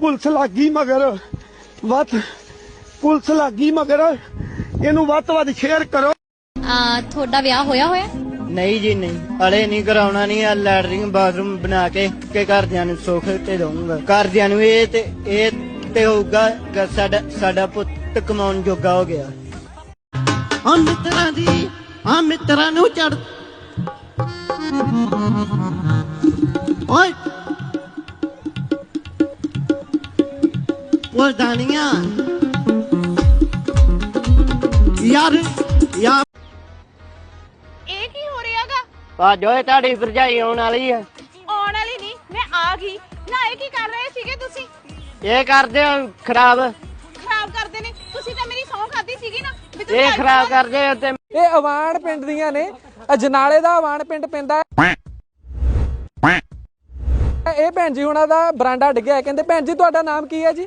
Police ਲੱਗੀ ਮਗਰ ਵੱਧ ਪੁਲਿਸ ਲੱਗੀ ਮਗਰ ਇਹਨੂੰ ਵੱਧ ਤੋਂ ਵੱਧ ਸ਼ੇਅਰ ਕਰੋ। ਆ ਤੁਹਾਡਾ ਵਿਆਹ ਹੋਇਆ ਹੋਇਆ? ਨਹੀਂ ਜੀ ਨਹੀਂ। ਹਲੇ ਨਹੀਂ ਕਰਾਉਣਾ ਨਹੀਂ ਆ ਲੈਟਰਿੰਗ ਬਾਥਰੂਮ ਬਣਾ ਕੇ ਕੇ ਘਰਦਿਆਂ ਨੂੰ ਸੁੱਖ ਤੇ ਦਊਂਗਾ। ਘਰਦਿਆਂ ਨੂੰ ਇਹ ਤੇ ਇਹ ਤੇ ਹੋਊਗਾ ਕਿ ਸਾਡਾ ਸਾਡਾ ਪੁੱਤ ਕਮਾਉਣ ਜੋਗਾ ਹੋ ਗਿਆ। ਆ ਮਿੱਤਰਾਂ ਦੀ ਆ ਮਿੱਤਰਾਂ ਨੂੰ ਚੜ ਓਏ ਦਾਨੀਆਂ ਯਾਰ ਯਾਰ। ਇਹ ਕੀ ਹੋ ਰਿਹਾਗਾ ਭਾਜੋ ਇਹ ਤੁਹਾਡੀ ਭਰਜਾਈ ਆਉਣ ਵਾਲੀ ਆ। ਆਉਣ ਵਾਲੀ ਨਹੀਂ ਮੈਂ ਆ ਗਈ। ਨਾ ਇਹ ਕੀ ਕਰ ਰਹੇ ਸੀਗੇ ਤੁਸੀਂ? ਇਹ ਕਰਦੇ ਆ ਖਰਾਬ। ਖਰਾਬ ਕਰਦੇ ਨੇ। ਤੁਸੀਂ ਤਾਂ ਮੇਰੀ ਸੌਂ ਖਾਦੀ ਸੀਗੀ ਨਾ ਵੀ ਤੁਸੀਂ ਇਹ ਖਰਾਬ ਕਰਦੇ ਆ ਤੇ ਇਹ ਅਵਾਨ ਪਿੰਡ ਦੀਆਂ ਨੇ। ਅਜਨਾਲੇ ਦਾ ਅਵਾਨ ਪਿੰਡ ਪੈਂਦਾ ਹੈ। ਇਹ ਭੈਣ ਜੀ ਹੁਣਾਂ ਦਾ ਬਰਾਂਡਾ ਡਿੱਗਿਆ ਹੈ। ਕਹਿੰਦੇ ਭੈਣ ਜੀ ਤੁਹਾਡਾ ਨਾਮ ਕੀ ਹੈ ਜੀ?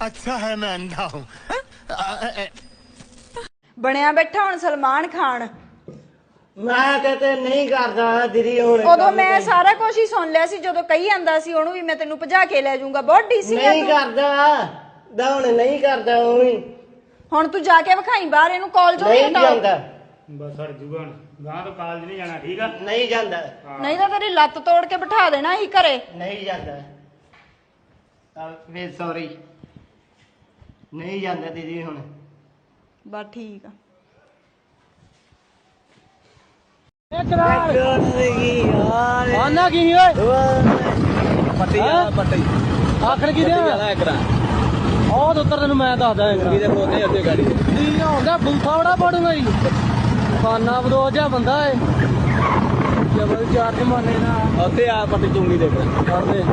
अच्छा है मैं अंधा हूँ ਬਣਿਆ ਬੈਠਾ ਹੁਣ ਸਲਮਾਨ ਖਾਨ ਮੈਂ ਕਹਤੇ ਨਹੀਂ ਕਰਦਾ ਦੀਦੀ ਹੁਣ ਉਦੋਂ ਮੈਂ ਸਾਰਾ ਕੁਝ ਹੀ ਸੁਣ ਲਿਆ ਸੀ ਜਦੋਂ ਕਹੀ ਜਾਂਦਾ ਸੀ ਉਹਨੂੰ ਵੀ ਮੈਂ ਤੈਨੂੰ ਭਜਾ ਕੇ ਲੈ ਜਾਊਂਗਾ ਬਹੁਤ ਡੀਸੀ ਆ ਨਹੀਂ ਤੂੰ ਕਰਦਾ ਦਾ ਹੁਣ ਨਹੀਂ ਕਰਦਾ ਉਹ ਵੀ ਹੁਣ ਤੂੰ ਜਾ ਕੇ ਵਿਖਾਈ ਬਾਹਰ ਇਹਨੂੰ ਕਾਲਜੋਂ ਨਹੀਂ ਹਟਾਓ ਜਾਂਦਾ ਬਸ ਹਟ ਜੂਗਾ ਗਾਂ ਤੋਂ ਕਾਲਜ ਨਹੀਂ ਜਾਣਾ ਠੀਕ ਆ ਨਹੀਂ ਜਾਂਦਾ ਨਹੀਂ ਤਾਂ ਤੇਰੀ ਲੱਤ ਤੋੜ ਕੇ ਬਿਠਾ ਦੇਣਾ ਸੀ ਘਰੇ ਨਹੀਂ ਜਾਂਦਾ ਵੇ ਸੌਰੀ ਨਹੀਂ ਜਾਂਦਾ ਦੀਦੀ ਹੁਣ। ਬਸ ਠੀਕ ਆ। ਆਨਾ ਕੀ ਓਏ? ਪੱਟੀ ਆ ਪੱਟੀ। ਆਖਰ ਕੀ ਦੇ ਵਾਲਾ? ਇਕਰਾ ਉਹ ਉੱਤਰ ਤੈਨੂੰ ਮੈਂ ਦੱਸਦਾ ਇੱਕ ਕਿਹਦੇ ਬੋਲਦੇ ਅੱਗੇ ਗਾੜੀ। ਕੀ ਹੁੰਦਾ ਬੂਫਾ ਬੜਾ ਪੜੂਗਾ ਜੀ। ਖਾਨਾ ਬਦੋ ਜਾ ਬੰਦਾ ਏ। ਜਬਲ ਚਾਰ ਮਾਨੇ ਨਾ ਉੱਥੇ ਆ ਪੱਟੀ ਚੁੰਗੀ ਦੇ ਕਰਦੇ।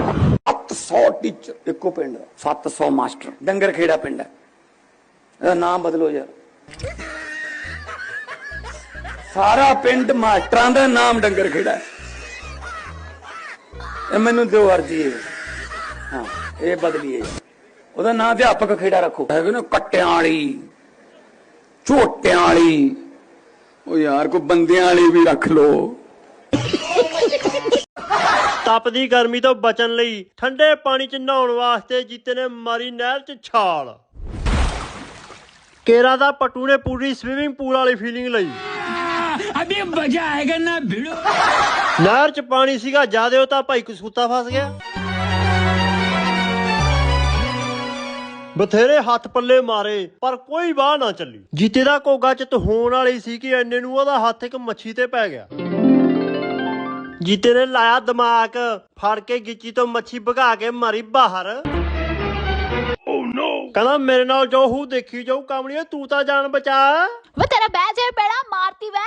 700 ਟੀਚਰ ਇੱਕੋ ਪਿੰਡ ਦਾ 700 ਮਾਸਟਰ, ਡੰਗਰ ਖੇੜਾ ਪਿੰਡ ਹੈ। ਇਹਦਾ ਨਾਮ ਬਦਲੋ ਯਾਰ। ਸਾਰਾ ਪਿੰਡ ਮਾਸਟਰਾਂ ਦਾ ਨਾਮ ਡੰਗਰ ਖੇੜਾ ਇਹ ਮੈਨੂੰ ਦਿਓ ਅਰਜੀ ਹੈ ਹਾਂ, ਇਹ ਬਦਲੀਏ। ਉਹਦਾ ਨਾਮ ਅਧਿਆਪਕ ਖੇੜਾ ਰੱਖੋ। ਹੈਗੇ ਨਾ ਕੱਟਿਆਂ ਵਾਲੀ, ਝੋਟਿਆਂ ਵਾਲੀ। ਉਹ ਯਾਰ, ਕੋਈ ਬੰਦਿਆਂ ਵਾਲੀ ਵੀ ਰੱਖ ਲੋ ਤਪਦੀ ਗਰਮੀ ਤੋਂ ਬਚਣ ਲਈ ਠੰਡੇ ਪਾਣੀ 'ਚ ਨਹਾਉਣ ਵਾਸਤੇ ਜੀਤੇ ਨੇ ਮਾਰੀ ਨਹਿਰ 'ਚ ਛਾਲ। ਕੇਰਾ ਦਾ ਪੱਟੂ ਨੇ ਪੂਰੀ ਸਵਿਮਿੰਗ ਪੂਲ ਵਾਲੀ ਫੀਲਿੰਗ ਲਈ। ਅਭੀ ਮਜ਼ਾ ਆਏਗਾ ਨਾ ਭਿੜੋ ਨਹਿਰ 'ਚ ਪਾਣੀ ਸੀਗਾ ਜਿਆਦੇ ਉਹ ਤਾਂ ਭਾਈ ਕਸੂਤਾ ਫਸ ਗਿਆ। ਬਥੇਰੇ ਹੱਥ ਪੱਲੇ ਮਾਰੇ ਪਰ ਕੋਈ ਬਾਹ ਨਾ ਚੱਲੀ। ਜੀਤੇ ਦਾ ਕੋਗਾ ਚ ਹੋਣ ਵਾਲੀ ਸੀ ਕਿ ਐਨੇ ਨੂੰ ਉਹਦਾ ਹੱਥ ਇੱਕ ਮੱਛੀ ਤੇ ਪੈ ਗਿਆ। ਜੀਤੇ ਨੇ ਲਾਇਆ ਦਿਮਾਗ। ਫੜ ਕੇ ਗਿੱਚੀ ਤੋਂ ਮੱਛੀ ਭਗਾ ਕੇ ਮਾਰੀ ਬਾਹਰ। ਓ ਨੋ ਕਹਿੰਦਾ ਮੇਰੇ ਨਾਲ ਜੋ ਹੂ ਦੇਖੀ ਜਾਊ ਕਾਮੜੀਏ ਤੂੰ ਤਾਂ ਜਾਨ ਬਚਾ। ਵੇ ਤੇਰਾ ਬੈਜੇ ਬੇੜਾ ਮਾਰਤੀ ਵੇ।